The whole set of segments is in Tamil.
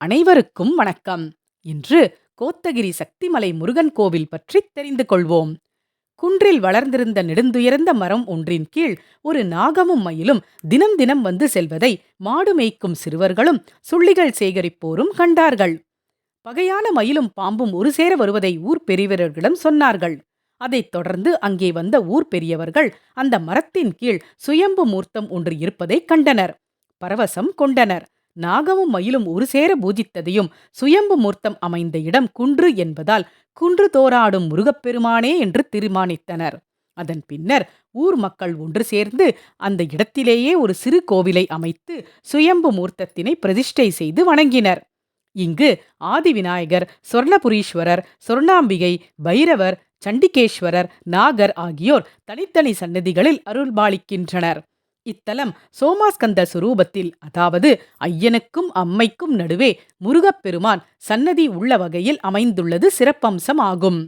அனைவருக்கும் வணக்கம். இன்று கோத்தகிரி சக்திமலை முருகன் கோவில் பற்றி தெரிந்து கொள்வோம். குன்றில் வளர்ந்திருந்த நெடுந்துயர்ந்த மரம் ஒன்றின் கீழ் ஒரு நாகமும் மயிலும் தினம் தினம் வந்து செல்வதை மாடு மேய்க்கும் சிறுவர்களும் சுள்ளிகள் சேகரிப்போரும் கண்டார்கள். பகையான மயிலும் பாம்பும் ஒரு சேர வருவதை ஊர் பெரியவர்களிடம் சொன்னார்கள். அதைத் தொடர்ந்து அங்கே வந்த ஊர் பெரியவர்கள் அந்த மரத்தின் கீழ் சுயம்பு மூர்த்தம் ஒன்று இருப்பதைக் கண்டனர். பரவசம் கொண்டனர். நாகமும் மயிலும் ஒரு சேர பூஜித்ததையும் சுயம்பு மூர்த்தம் அமைந்த இடம் குன்று என்பதால் குன்று தோராடும் முருகப்பெருமானே என்று தீர்மானித்தனர். அதன் பின்னர் ஊர் மக்கள் ஒன்று சேர்ந்து அந்த இடத்திலேயே ஒரு சிறு கோவிலை அமைத்து சுயம்பு மூர்த்தத்தினை பிரதிஷ்டை செய்து வணங்கினர். இங்கு ஆதிவிநாயகர் சொர்ணபுரீஸ்வரர் சொர்ணாம்பிகை பைரவர் சண்டிகேஸ்வரர் நாகர் ஆகியோர் தனித்தனி சன்னதிகளில் அருள்பாலிக்கின்றனர். இத்தலம் சோமாஸ்கந்த சுரூபத்தில் அதாவது ஐயனுக்கும் அம்மைக்கும் நடுவே முருகப்பெருமான் சன்னதி உள்ள வகையில் அமைந்துள்ளது சிறப்பம்சம் ஆகும்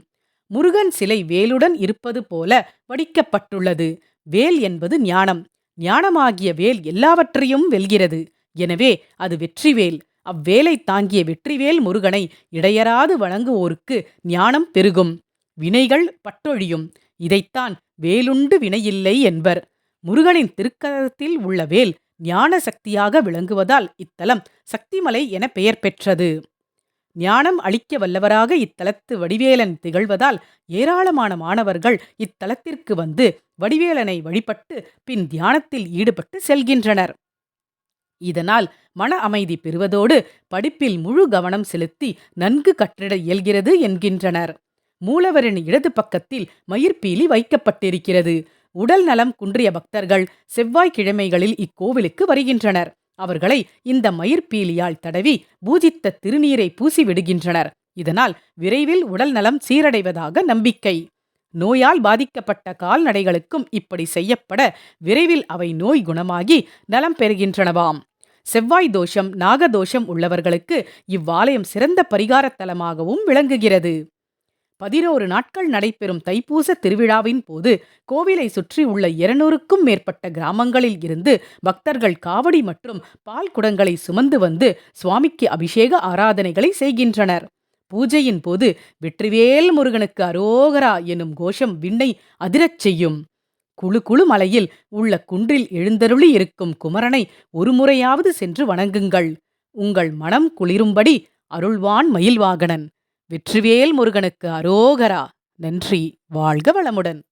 முருகன் சிலை வேலுடன் இருப்பது போல வடிக்கப்பட்டுள்ளது. வேல் என்பது ஞானம். ஞானமாகிய வேல் எல்லாவற்றையும் வெல்கிறது. எனவே அது வெற்றிவேல். அவ்வேலை தாங்கிய வெற்றிவேல் முருகனை இடையராது வழங்குவோருக்கு ஞானம் பெருகும். வினைகள் பட்டொழியும். இதைத்தான் வேலுண்டு வினையில்லை என்பர். முருகனின் திருக்கரத்தில் உள்ள வேல் ஞான சக்தியாக விளங்குவதால் இத்தலம் சக்திமலை என பெயர் பெற்றது. ஞானம் அளிக்க வல்லவராக இத்தலத்து வடிவேலன் திகழ்வதால் ஏராளமான மாணவர்கள் இத்தலத்திற்கு வந்து வடிவேலனை வழிபட்டு பின் தியானத்தில் ஈடுபட்டு செல்கின்றனர். இதனால் மன அமைதி பெறுவதோடு படிப்பில் முழு கவனம் செலுத்தி நன்கு கற்றிட இயல்கிறது என்கின்றனர். மூலவரின் இடது பக்கத்தில் மயிர்பீலி வைக்கப்பட்டிருக்கிறது. உடல் நலம் குன்றிய பக்தர்கள் செவ்வாய்க்கிழமைகளில் இக்கோவிலுக்கு வருகின்றனர். அவர்களை இந்த மயிர்பீலியால் தடவி பூஜித்த திருநீரை பூசி விடுகின்றனர் இதனால் விரைவில் உடல் நலம் சீரடைவதாக நம்பிக்கை. நோயால் பாதிக்கப்பட்ட கால்நடைகளுக்கும் இப்படி செய்யப்பட விரைவில் அவை நோய் குணமாகி நலம் பெறுகின்றனவாம். செவ்வாய் தோஷம் நாகதோஷம் உள்ளவர்களுக்கு இவ்வாலயம் சிறந்த பரிகாரத் தலமாகவும் விளங்குகிறது. பதினோரு நாட்கள் நடைபெறும் தைப்பூச திருவிழாவின் போது கோவிலை சுற்றி உள்ள இருநூறுக்கும் மேற்பட்ட கிராமங்களில் இருந்து பக்தர்கள் காவடி மற்றும் பால் குடங்களை சுமந்து வந்து சுவாமிக்கு அபிஷேக ஆராதனைகளை செய்கின்றனர். பூஜையின் போது வெற்றிவேல் முருகனுக்கு அரோகரா எனும் கோஷம் விண்ணை அதிரச் செய்யும். குழு குழு மலையில் உள்ள குன்றில் எழுந்தருளி இருக்கும் குமரனை ஒரு முறையாவது சென்று வணங்குங்கள். உங்கள் மனம் குளிரும்படி அருள்வான் மயில்வாகனன் வெற்றிவேல் முருகனுக்கு அரோகரா. நன்றி. வாழ்க வளமுடன்.